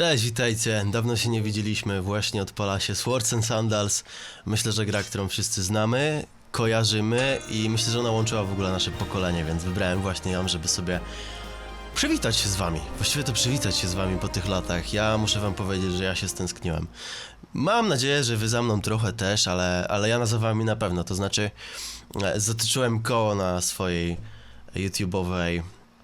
Cześć, witajcie. Dawno się nie widzieliśmy. Właśnie odpala się Swords and Sandals. Myślę, że gra, którą wszyscy znamy, kojarzymy i myślę, że ona łączyła w ogóle nasze pokolenie, więc wybrałem właśnie ją, żeby sobie przywitać się z wami. Właściwie to przywitać się z wami po tych latach. Ja muszę wam powiedzieć, że ja się stęskniłem. Mam nadzieję, że wy za mną trochę też, ale, ale ja za wami na pewno. To znaczy, e, zatyczyłem koło na swojej YouTube'owej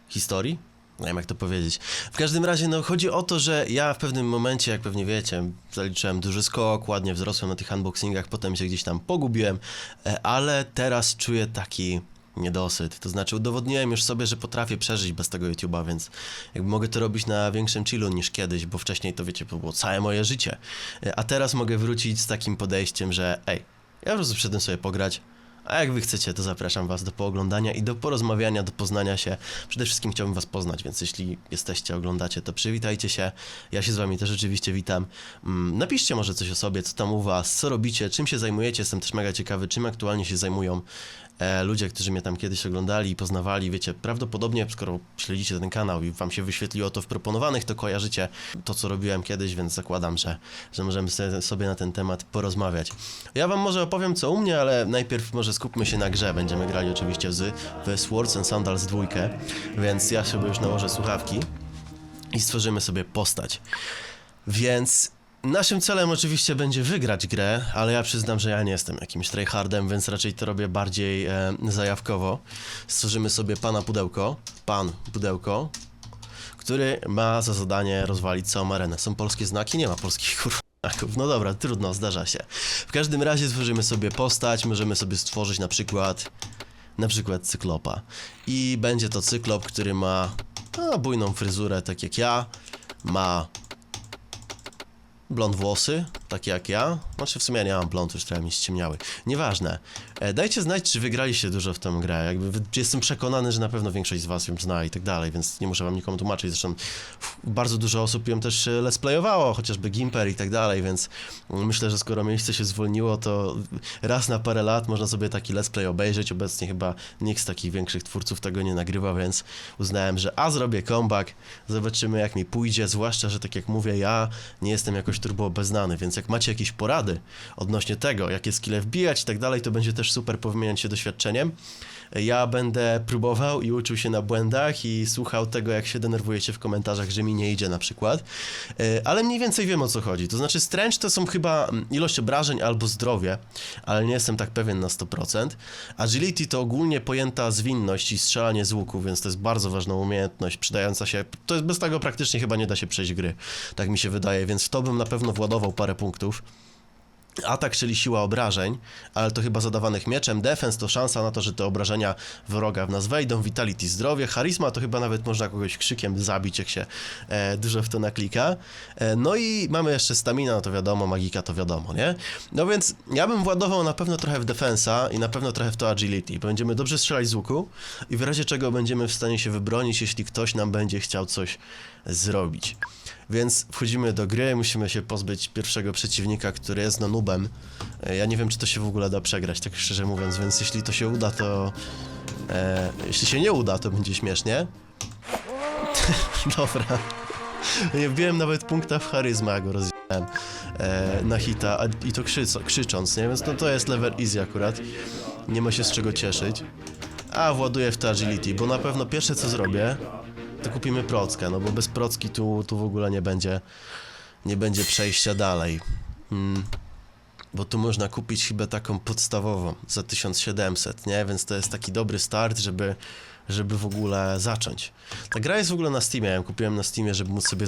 historii. Nie wiem jak to powiedzieć. W każdym razie, no chodzi o to, że ja w pewnym momencie, jak pewnie wiecie, zaliczyłem duży skok, ładnie wzrosłem na tych unboxingach, potem się gdzieś tam pogubiłem, e, ale teraz czuję taki niedosyt. To znaczy udowodniłem już sobie, że potrafię przeżyć bez tego YouTube'a, więc jakby mogę to robić na większym chillu niż kiedyś, bo wcześniej to wiecie, to było całe moje życie. E, A teraz mogę wrócić z takim podejściem, że ej, ja po prostu przyszedłem sobie pograć, a jak wy chcecie, to zapraszam was do pooglądania i do porozmawiania, do poznania się. Przede wszystkim chciałbym was poznać, więc jeśli jesteście, oglądacie, to przywitajcie się. Ja się z wami też oczywiście witam. Mm, Napiszcie może coś o sobie, co tam u was, co robicie, czym się zajmujecie. Jestem też mega ciekawy, czym aktualnie się zajmują ludzie, którzy mnie tam kiedyś oglądali i poznawali. Wiecie, prawdopodobnie, skoro śledzicie ten kanał i wam się wyświetliło to w proponowanych, to kojarzycie to, co robiłem kiedyś, więc zakładam, że, że możemy sobie na ten temat porozmawiać. Ja wam może opowiem co u mnie, ale najpierw może skupmy się na grze. Będziemy grali oczywiście z w Swords and Sandals 2, więc ja sobie już nałożę słuchawki i stworzymy sobie postać. Więc naszym celem oczywiście będzie wygrać grę, ale ja przyznam, że ja nie jestem jakimś tryhardem, więc raczej to robię bardziej e, zajawkowo. Stworzymy sobie pana pudełko, pan pudełko, który ma za zadanie rozwalić całą arenę. Są polskie znaki? Nie ma polskich kurwa. No dobra, trudno, zdarza się. W każdym razie stworzymy sobie postać, możemy sobie stworzyć na przykład na przykład cyklopa. I będzie to cyklop, który ma a, bujną fryzurę, tak jak ja, ma blond włosy, takie jak ja. Znaczy w sumie ja nie mam blond, już trochę mi ściemniały. Nieważne. E, dajcie znać, czy wygraliście dużo w tę grę. Jakby jestem przekonany, że na pewno większość z was ją zna i tak dalej, więc nie muszę wam nikomu tłumaczyć. Zresztą f- bardzo dużo osób ją też e, let's playowało, chociażby Gimper i tak dalej, więc mm, myślę, że skoro miejsce się zwolniło, to raz na parę lat można sobie taki let's play obejrzeć. Obecnie chyba nikt z takich większych twórców tego nie nagrywa, więc uznałem, że a zrobię comeback, zobaczymy jak mi pójdzie, zwłaszcza, że tak jak mówię, ja nie jestem jakoś turbo obeznany, więc jak macie jakieś porady odnośnie tego, jakie skille wbijać i tak dalej, to będzie też super powymieniać się doświadczeniem. Ja będę próbował i uczył się na błędach i słuchał tego, jak się denerwujecie w komentarzach, że mi nie idzie na przykład. E, Ale mniej więcej wiem o co chodzi. To znaczy, stręcz to są chyba mm, ilość obrażeń albo zdrowie, ale nie jestem tak pewien na 100%. Agility to ogólnie pojęta zwinność i strzelanie z łuku, więc to jest bardzo ważna umiejętność, przydająca się. To jest bez tego praktycznie chyba nie da się przejść gry. Tak mi się wydaje, więc w to bym na pewno władował parę punktów. Atak, czyli siła obrażeń, ale to chyba zadawanych mieczem. Defense to szansa na to, że te obrażenia wroga w nas wejdą. Vitality zdrowie. Charisma to chyba nawet można kogoś krzykiem zabić, jak się e, dużo w to naklika. E, no i mamy jeszcze stamina, no to wiadomo, magika to wiadomo, nie? No więc ja bym władował na pewno trochę w defensa i na pewno trochę w to agility. Będziemy dobrze strzelać z łuku i w razie czego będziemy w stanie się wybronić, jeśli ktoś nam będzie chciał coś zrobić. Więc wchodzimy do gry, musimy się pozbyć pierwszego przeciwnika, który jest no nubem. E, Ja nie wiem, czy to się w ogóle da przegrać, tak szczerze mówiąc, więc jeśli to się uda, to... E, jeśli się nie uda, to będzie śmiesznie. Dobra. Nie wbiłem nawet punkta w charyzmę, jak go rozdziałem e, na hita, a, i to krzycząc, nie? Więc no to jest level easy akurat. Nie ma się z czego cieszyć. A, właduję w to agility, bo na pewno pierwsze co zrobię, to kupimy prockę, no bo bez procki tu, tu w ogóle nie będzie, nie będzie przejścia dalej. Mm. Bo tu można kupić chyba taką podstawową za 1700, nie? Więc to jest taki dobry start, żeby, żeby w ogóle zacząć. Ta gra jest w ogóle na Steamie, ja ją kupiłem na Steamie, żeby móc sobie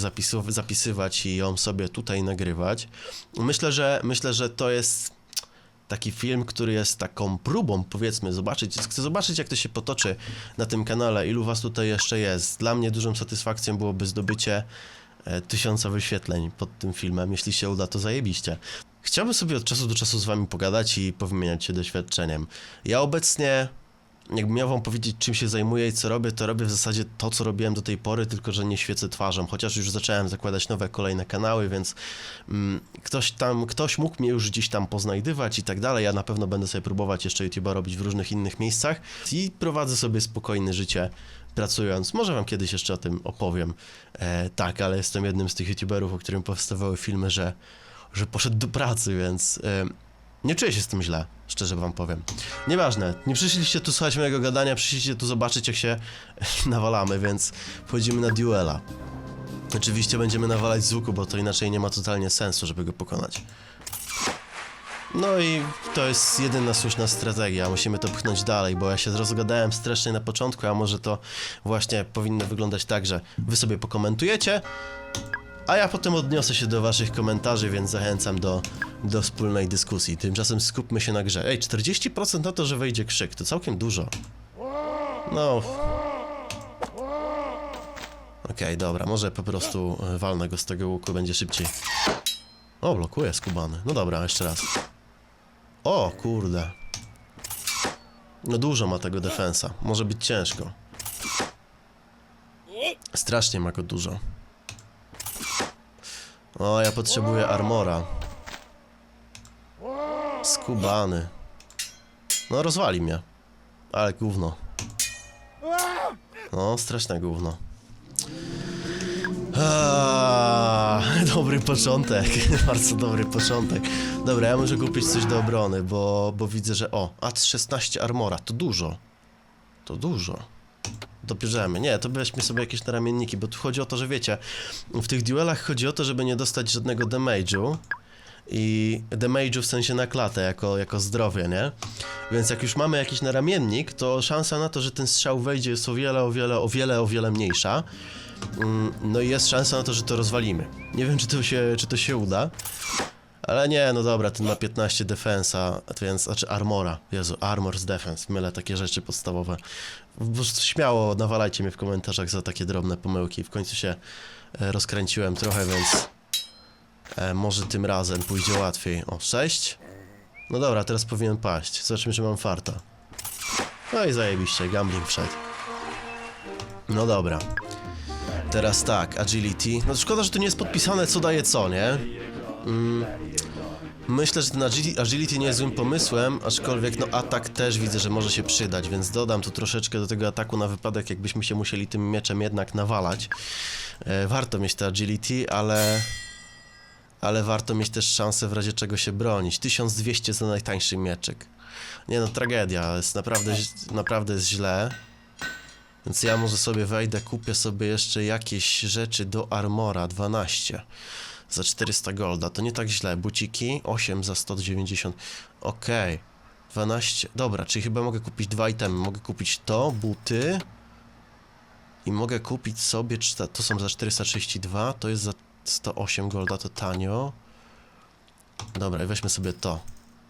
zapisywać i ją sobie tutaj nagrywać. Myślę, że myślę, że to jest taki film, który jest taką próbą, powiedzmy, zobaczyć, chcę zobaczyć, jak to się potoczy na tym kanale, ilu was tutaj jeszcze jest. Dla mnie dużą satysfakcją byłoby zdobycie e, tysiąca wyświetleń pod tym filmem. Jeśli się uda, to zajebiście. Chciałbym sobie od czasu do czasu z wami pogadać i powymieniać się doświadczeniem. Ja obecnie, jakbym miał wam powiedzieć, czym się zajmuję i co robię, to robię w zasadzie to, co robiłem do tej pory, tylko że nie świecę twarzą, chociaż już zacząłem zakładać nowe, kolejne kanały, więc mm, ktoś tam, ktoś mógł mnie już gdzieś tam poznajdywać i tak dalej. Ja na pewno będę sobie próbować jeszcze YouTube'a robić w różnych innych miejscach i prowadzę sobie spokojne życie pracując. Może wam kiedyś jeszcze o tym opowiem. E, tak, ale jestem jednym z tych youtuberów, o którym powstawały filmy, że, że poszedł do pracy, więc nie czuję się z tym źle, szczerze wam powiem. Nieważne, nie przyszliście tu słuchać mojego gadania, przyszliście tu zobaczyć, jak się nawalamy, więc wchodzimy na duela. Oczywiście będziemy nawalać z łuku, bo to inaczej nie ma totalnie sensu, żeby go pokonać. No i to jest jedyna słuszna strategia, musimy to pchnąć dalej, bo ja się rozgadałem strasznie na początku, a może to właśnie powinno wyglądać tak, że wy sobie pokomentujecie, a ja potem odniosę się do waszych komentarzy, więc zachęcam do, do wspólnej dyskusji. Tymczasem skupmy się na grze. Ej, 40% na to, że wejdzie krzyk, to całkiem dużo. No... Okej, dobra, może po prostu e, walnę go z tego łuku, będzie szybciej. O, blokuje skubany. No dobra, jeszcze raz. O, kurde. No dużo ma tego defensa. Może być ciężko. Strasznie ma go dużo. O, ja potrzebuję armora. Skubany. No, rozwali mnie. Ale gówno. No, straszne gówno. Aaaa, dobry początek, bardzo dobry początek. Dobra, ja muszę kupić coś do obrony, bo, bo widzę, że o, A16 armora, to dużo. To dużo. Dobierzemy. Nie, to weźmy sobie jakieś naramienniki, bo tu chodzi o to, że wiecie, w tych duelach chodzi o to, żeby nie dostać żadnego damage'u i damage'u w sensie na klatę, jako, jako zdrowie, nie? Więc jak już mamy jakiś naramiennik, to szansa na to, że ten strzał wejdzie jest o wiele, o wiele, o wiele, o wiele mniejsza. Mm, No i jest szansa na to, że to rozwalimy. Nie wiem, czy to się, czy to się uda. Ale nie, no dobra, ten ma 15 defensa, więc, znaczy armora. Jezu, armor z defense, mylę takie rzeczy podstawowe. Po prostu śmiało nawalajcie mnie w komentarzach za takie drobne pomyłki. W końcu się e, rozkręciłem trochę, więc e, może tym razem pójdzie łatwiej. O, 6? No dobra, teraz powinien paść. Zobaczmy, czy mam farta. No i zajebiście, gambling wszedł. No dobra. Teraz tak, agility. No szkoda, że tu nie jest podpisane co daje co, nie? Mm, myślę, że ten agili- agility nie jest złym pomysłem, aczkolwiek no atak też widzę, że może się przydać, więc dodam tu troszeczkę do tego ataku na wypadek, jakbyśmy się musieli tym mieczem jednak nawalać. E, warto mieć te agility, ale... Ale warto mieć też szansę w razie czego się bronić. 1200 za najtańszy mieczek. Nie no, tragedia, jest naprawdę, naprawdę jest źle. Więc ja może sobie wejdę, kupię sobie jeszcze jakieś rzeczy do armora 12 za 400 golda. To nie tak źle. Buciki 8 za 190. Okej. 12. Dobra, czyli chyba mogę kupić dwa itemy. Mogę kupić to, buty. I mogę kupić sobie. To są za 432. To jest za 108 golda, to tanio. Dobra, i weźmy sobie to.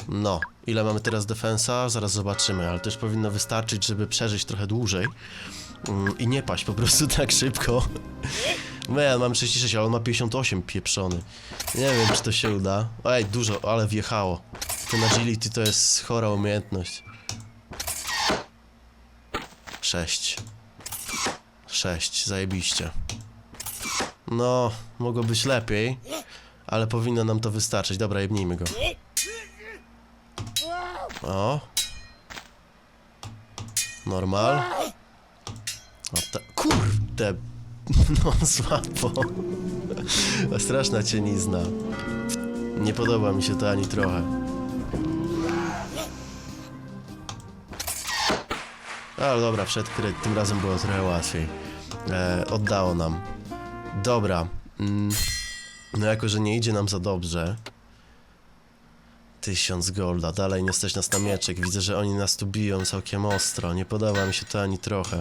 No, ile mamy teraz defensa? Zaraz zobaczymy, ale też powinno wystarczyć, żeby przeżyć trochę dłużej. Mm, I nie paść po prostu tak szybko. No ja mam 36, ale on ma 58 pieprzony. Nie wiem, czy to się uda. Ej, dużo, ale wjechało. Ten agility to jest chora umiejętność. 6. 6, zajebiście. No, mogło być lepiej, ale powinno nam to wystarczyć. Dobra, jebnijmy go. O. Normal. O ta... Kurde! No, słabo. Straszna cienizna. Nie podoba mi się to ani trochę. Ale dobra, wszedł kryt. Tym razem było trochę łatwiej. E, oddało nam. Dobra. Mm. No jako, że nie idzie nam za dobrze. Tysiąc golda. Dalej nie stać nas na mieczek. Widzę, że oni nas tu biją całkiem ostro. Nie podoba mi się to ani trochę.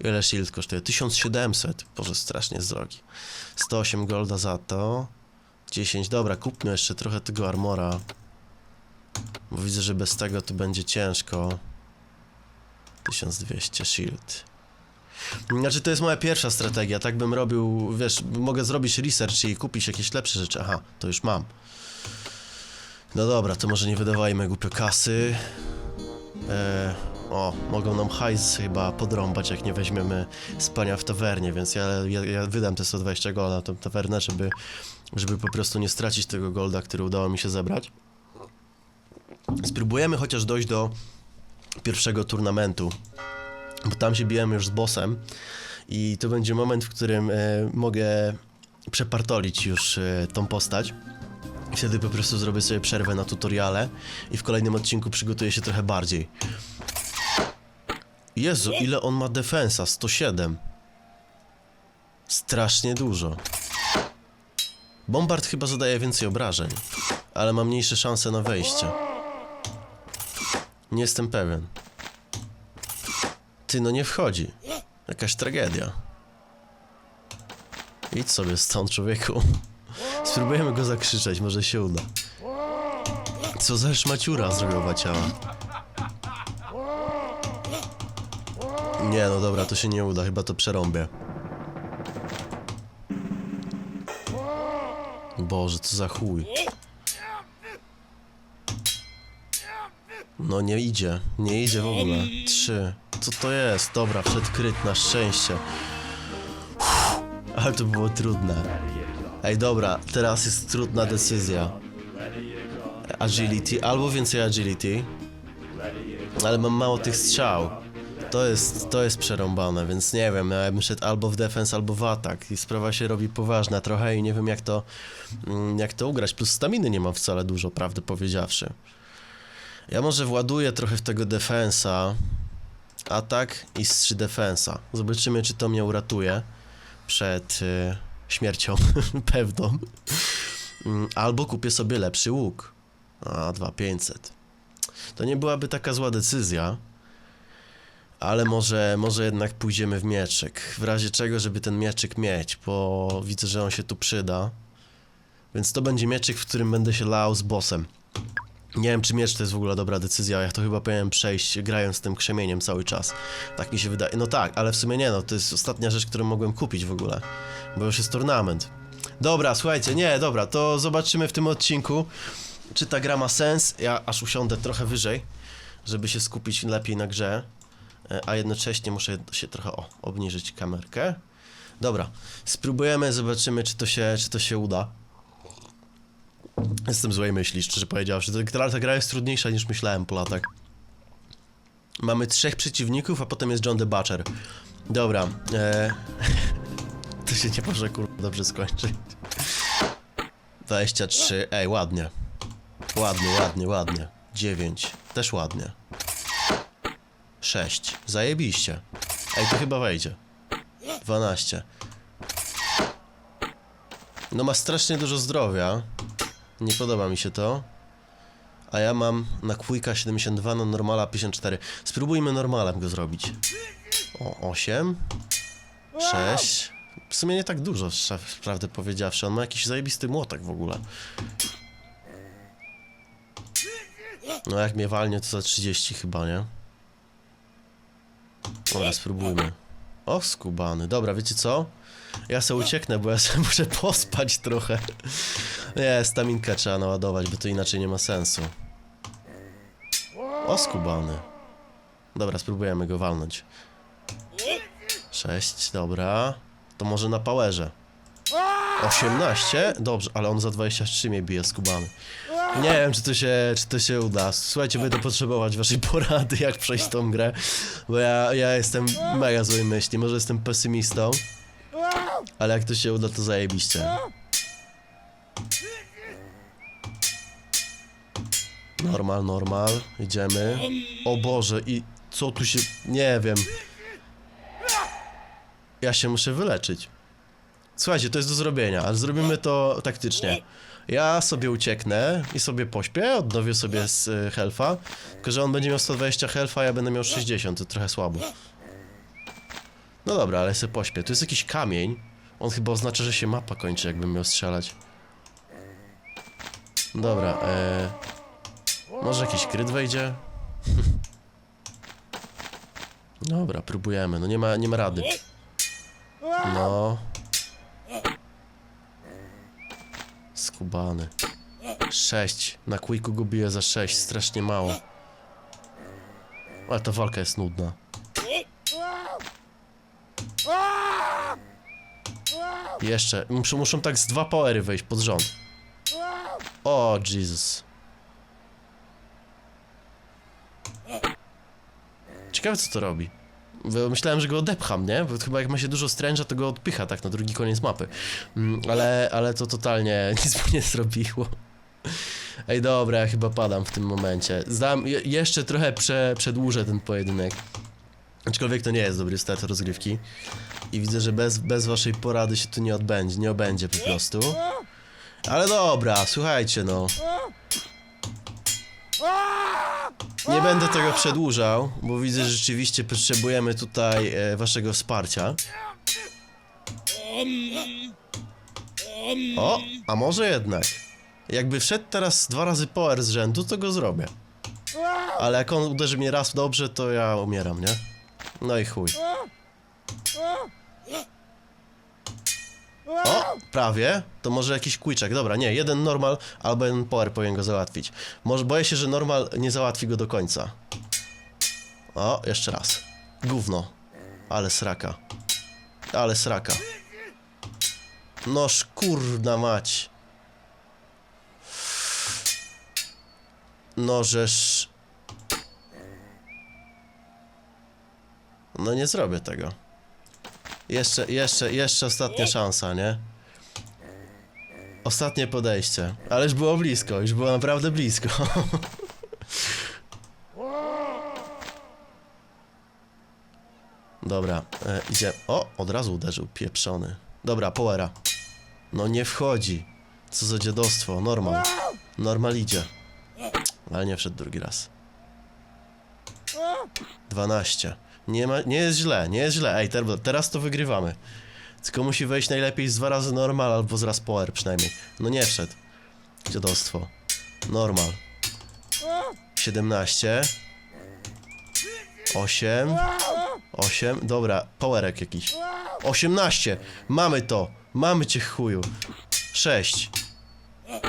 Ile shield kosztuje? 1700. Boże, strasznie drogi. 108 golda za to. 10. Dobra, kupmy jeszcze trochę tego armora. Bo widzę, że bez tego to będzie ciężko. 1200 shield. Znaczy, to jest moja pierwsza strategia. Tak bym robił, wiesz, mogę zrobić research i kupić jakieś lepsze rzeczy. Aha, to już mam. No dobra, to może nie wydawajmy głupio kasy. E, o, mogą nam hajs chyba podrąbać, jak nie weźmiemy spania w tawernie, więc ja, ja, ja wydam te 120 golda na tą tawernę, żeby, żeby po prostu nie stracić tego golda, który udało mi się zebrać. Spróbujemy chociaż dojść do pierwszego turnamentu. bo tam się bijemy już z bossem i to będzie moment, w którym e, mogę przepartolić już e, tą postać. Wtedy po prostu zrobię sobie przerwę na tutoriale i w kolejnym odcinku przygotuję się trochę bardziej. Jezu, ile on ma defensa? 107. Strasznie dużo. Bombard chyba zadaje więcej obrażeń, ale ma mniejsze szanse na wejście. Nie jestem pewien. Ty, no nie wchodzi. Jakaś tragedia. Idź sobie stąd, człowieku. Spróbujemy go zakrzyczeć, może się uda. Co za szmaciura zrobiła ciała. Nie, no dobra, to się nie uda, chyba to przerąbię. Boże, co za chuj. No nie idzie, nie idzie w ogóle. Trzy. Co to jest? Dobra, wszedł kryt na szczęście. Uff, ale to było trudne. Ej, dobra, teraz jest trudna decyzja. Agility, albo więcej agility. Ale mam mało tych strzał. To jest, to jest przerąbane, więc nie wiem, ja bym szedł albo w defense, albo w atak i sprawa się robi poważna trochę i nie wiem jak to, mm, jak to ugrać, plus staminy nie mam wcale dużo, prawdę powiedziawszy. Ja może właduję trochę w tego defensa, atak i 3 defensa. Zobaczymy, czy to mnie uratuje przed y, śmiercią pewną. Mm, Albo kupię sobie lepszy łuk. A, 2500. To nie byłaby taka zła decyzja, ale może, może jednak pójdziemy w mieczyk. W razie czego, żeby ten mieczyk mieć, bo widzę, że on się tu przyda. Więc to będzie mieczyk, w którym będę się lał z bossem. Nie wiem, czy miecz to jest w ogóle dobra decyzja, ja to chyba powinienem przejść grając tym krzemieniem cały czas. Tak mi się wydaje. No tak, ale w sumie nie, no to jest ostatnia rzecz, którą mogłem kupić w ogóle. Bo już jest turnament. Dobra, słuchajcie, nie, dobra, to zobaczymy w tym odcinku, czy ta gra ma sens. Ja aż usiądę trochę wyżej, żeby się skupić lepiej na grze. E, A jednocześnie muszę się trochę o, obniżyć kamerkę. Dobra, spróbujemy, zobaczymy, czy to się, czy to się uda. Jestem złej myśli, szczerze powiedziawszy. Ta, ta gra jest trudniejsza niż myślałem po latach. Mamy trzech przeciwników, a potem jest John the Butcher. Dobra, e... to się nie może kurwa dobrze skończyć. 23, ej, ładnie. Ładnie, ładnie, ładnie. 9, też ładnie. 6, zajebiście. Ej, to chyba wejdzie. 12. No ma strasznie dużo zdrowia. Nie podoba mi się to. A ja mam na Quicka 72, na normala 54. Spróbujmy normalem go zrobić. O, 8. 6. W sumie nie tak dużo, prawdę powiedziawszy. On ma jakiś zajebisty młotek w ogóle. No jak mnie walnie to za 30 chyba, nie? Dobra, spróbujmy. O, skubany. Dobra, wiecie co? Ja se ucieknę, bo ja sobie muszę pospać trochę. Nie, staminkę trzeba naładować, bo to inaczej nie ma sensu. O, skubany. Dobra, spróbujemy go walnąć. 6, dobra. To może na powerze. 18? Dobrze, ale on za 23 mnie bije skubany. Nie wiem, czy to się, czy to się uda. Słuchajcie, będę potrzebować waszej porady, jak przejść tą grę, bo ja, ja jestem mega złej myśli. Może jestem pesymistą, ale jak to się uda, to zajebiście. Normal, normal, idziemy. O Boże, i co tu się... nie wiem. Ja się muszę wyleczyć. Słuchajcie, to jest do zrobienia, ale zrobimy to taktycznie. Ja sobie ucieknę i sobie pośpię, odnowię sobie z y, health'a, tylko że on będzie miał 120 health'a, ja będę miał 60, to trochę słabo. No dobra, ale sobie pośpię. Tu jest jakiś kamień. On chyba oznacza, że się mapa kończy, jakbym miał strzelać. Dobra, e... Może jakiś kryt wejdzie? Dobra, próbujemy. No nie ma, nie ma rady. No. Skubany. 6. Na quicku go bije za 6. Strasznie mało. Ale ta walka jest nudna. Jeszcze. Muszą, muszą tak z dwa powery wejść pod rząd. O, Jesus. Ciekawe co to robi. Myślałem, że go odepcham, nie? Bo chyba jak ma się dużo stręża, to go odpycha tak na drugi koniec mapy. Mm, ale, ale to totalnie nic mu nie zrobiło. Ej, dobra, ja chyba padam w tym momencie. Zdam, je, jeszcze trochę prze, przedłużę ten pojedynek. Aczkolwiek to nie jest dobry start rozgrywki. I widzę, że bez, bez waszej porady się tu nie odbędzie, nie obędzie po prostu. Ale dobra, słuchajcie no. Nie będę tego przedłużał, bo widzę, że rzeczywiście potrzebujemy tutaj e, waszego wsparcia. O, a może jednak. Jakby wszedł teraz dwa razy power z rzędu, to go zrobię. Ale jak on uderzy mnie raz dobrze, to ja umieram, nie? No i chuj. O, prawie. To może jakiś quiczek. Dobra, nie, jeden normal albo jeden power powinien go załatwić. Może boję się, że normal nie załatwi go do końca. O, jeszcze raz. Gówno. Ale sraka. Ale sraka. Noż kurna mać. No żeż... No nie zrobię tego. Jeszcze, jeszcze, jeszcze ostatnia szansa, nie? Ostatnie podejście. Ale już było blisko, już było naprawdę blisko. Dobra, e, idzie. O, od razu uderzył, pieprzony. Dobra, powera. No nie wchodzi. Co za dziadostwo, normal. Normal idzie. Ale nie wszedł drugi raz. 12. Nie, ma, nie jest źle, nie jest źle. Ej, ter, teraz to wygrywamy. Tylko musi wejść najlepiej z dwa razy normal albo z raz power przynajmniej. No nie wszedł. Dziadostwo. Normal. 17. 8. 8. Dobra, powerek jakiś. 18. Mamy to. Mamy cię chuju. 6.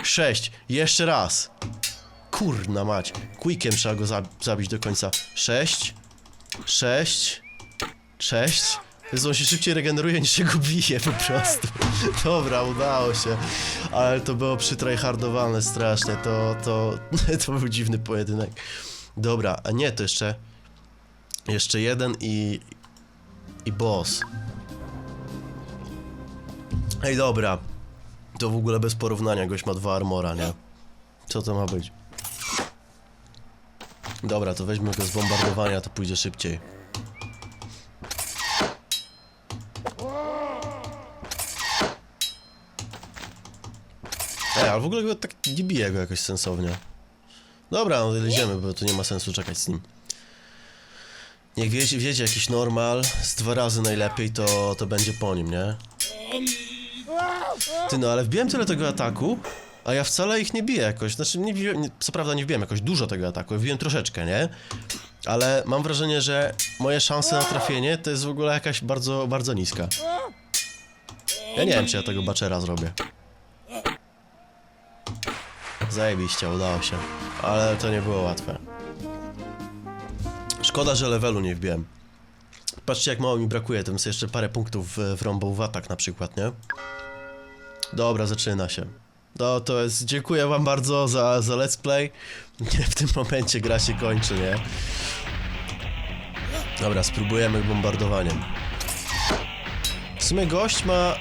6. Jeszcze raz. Kurna mać. Quickiem trzeba go zab zabić do końca. 6. 6. 6. Jezu, on się szybciej regeneruje niż się go bije po prostu. Dobra, udało się. Ale to było przytryhardowane strasznie. To, to, to był dziwny pojedynek. Dobra, a nie, to jeszcze... Jeszcze jeden i... I boss. Ej, dobra. To w ogóle bez porównania, gość ma dwa armora, nie? Co to ma być? Dobra, to weźmy go z bombardowania, to pójdzie szybciej. Ej, ale w ogóle go tak nie bije go jakoś sensownie. Dobra, no leziemy, bo tu nie ma sensu czekać z nim. Niech wiecie, wiecie jakiś normal, z dwa razy najlepiej, to, to będzie po nim, nie? Ty no, ale wbiłem tyle tego ataku, a ja wcale ich nie biję jakoś. Znaczy, nie biłem, nie, co prawda nie wbiłem jakoś dużo tego ataku, wbiłem troszeczkę, nie? Ale mam wrażenie, że moje szanse na trafienie to jest w ogóle jakaś bardzo, bardzo niska. Ja nie wiem, czy ja tego baczera zrobię. Zajebiście, udało się. Ale to nie było łatwe. Szkoda, że levelu nie wbiłem. Patrzcie, jak mało mi brakuje, tym sobie jeszcze parę punktów w- wrąbał w atak na przykład, nie? Dobra, zaczyna się. No to jest, dziękuję wam bardzo za, za let's play. W tym momencie gra się kończy, nie? Dobra, spróbujemy bombardowaniem. W sumie gość ma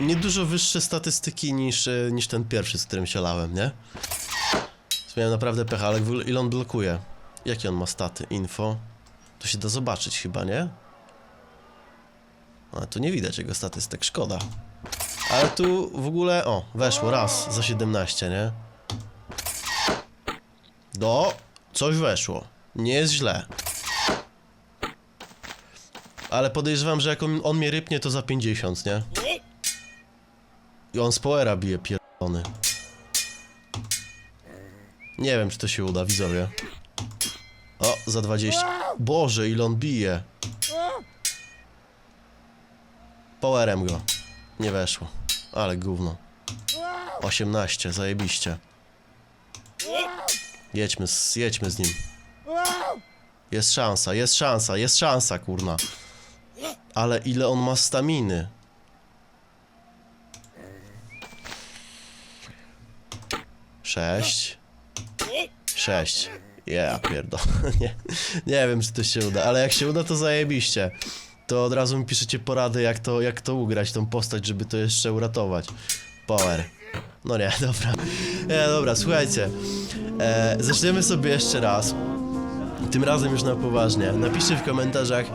niedużo wyższe statystyki niż, e, niż ten pierwszy, z którym się lałem, nie? Miałem naprawdę pecha, ale ile on blokuje? Jakie on ma staty? Info? To się da zobaczyć chyba, nie? Ale tu nie widać jego statystyk, szkoda. Ale tu w ogóle, o, weszło raz za 17, nie? Do, coś weszło. Nie jest źle. Ale podejrzewam, że jak on, on mnie rypnie, to za 50, nie? I on z powera bije pierdolony. Nie wiem, czy to się uda, widzowie. O, za 20. Boże, ile on bije. Powerem go. Nie weszło. Ale gówno. 18, zajebiście. Jedźmy z, jedźmy z nim. Jest szansa, jest szansa, jest szansa, kurna. Ale ile on ma staminy. Sześć. Sześć. Ja pierdolę, nie, nie wiem czy to się uda, ale jak się uda to zajebiście. To od razu mi piszecie porady jak to, jak to ugrać, tą postać, żeby to jeszcze uratować. Power. No nie, dobra. Nie, dobra, słuchajcie. E, zaczniemy sobie jeszcze raz. Tym razem już na poważnie. Napiszcie w komentarzach,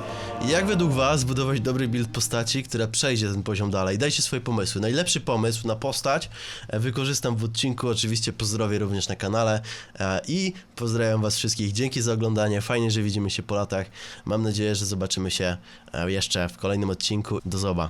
jak według was zbudować dobry build postaci, która przejdzie ten poziom dalej. Dajcie swoje pomysły. Najlepszy pomysł na postać e, wykorzystam w odcinku. Oczywiście pozdrowię również na kanale e, i pozdrawiam was wszystkich. Dzięki za oglądanie. Fajnie, że widzimy się po latach. Mam nadzieję, że zobaczymy się e, jeszcze w kolejnym odcinku. Do zoba.